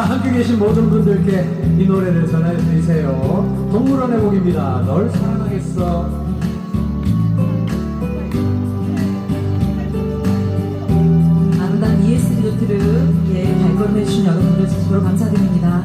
자, 함께 계신 모든 분들께 이 노래를 전해 드리세요. 동물원의 곡입니다. 널 사랑하겠어. 아름다운 ESD 노트를 예, 발걸음해주신 여러분들 스스로 감사드립니다.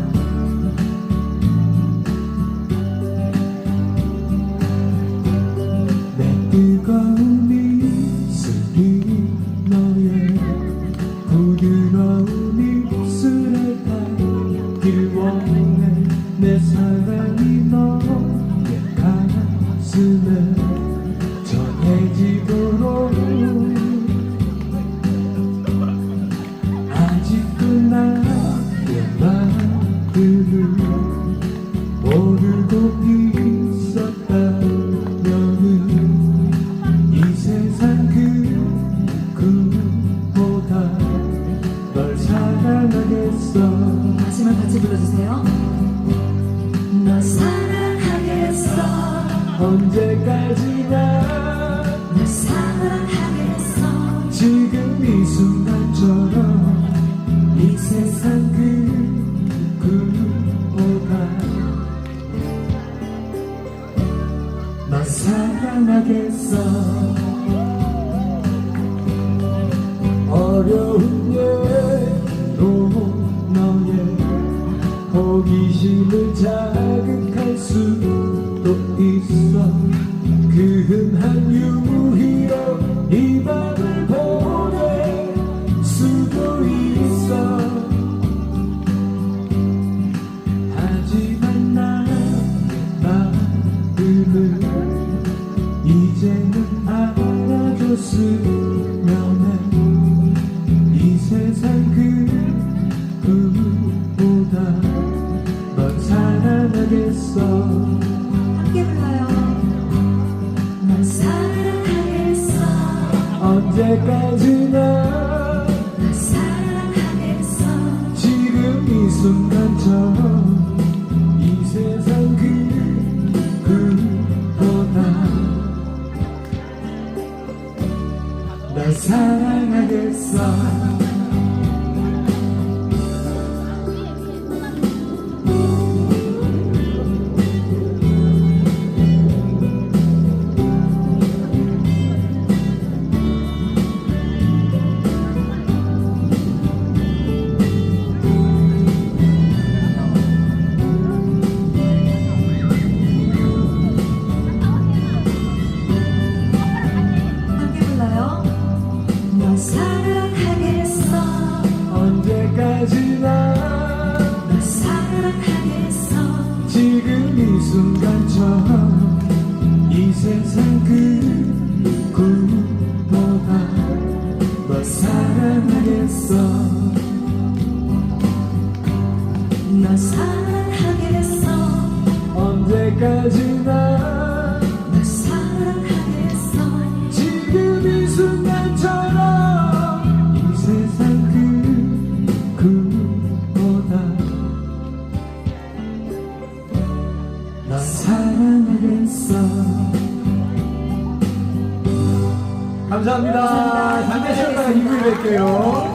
원해 내 사랑이 너의 가슴에 불러주세요. 널 사랑하겠어. 언제까지나 널 사랑하겠어. 지금 이 순간처럼 이 세상 그 그보다 널 사랑하겠어 어려운 호기심을 자극할 수도 있어. 그 흔한 유희로 이 밤을 보낼 수도 있어. 하지만 나의 마음을 이제는 알아줬으면 언제까지나 널 사랑하겠어. 지금 이 순간처럼 이 세상 그 그보다 널 사랑하겠어 순간처럼 이 세상 그 그보다 널 사랑하겠어. 널 사랑하겠어. 언제까지나 했어 감사합니다. 잠깐 쉬었다가 2부에 뵐게요.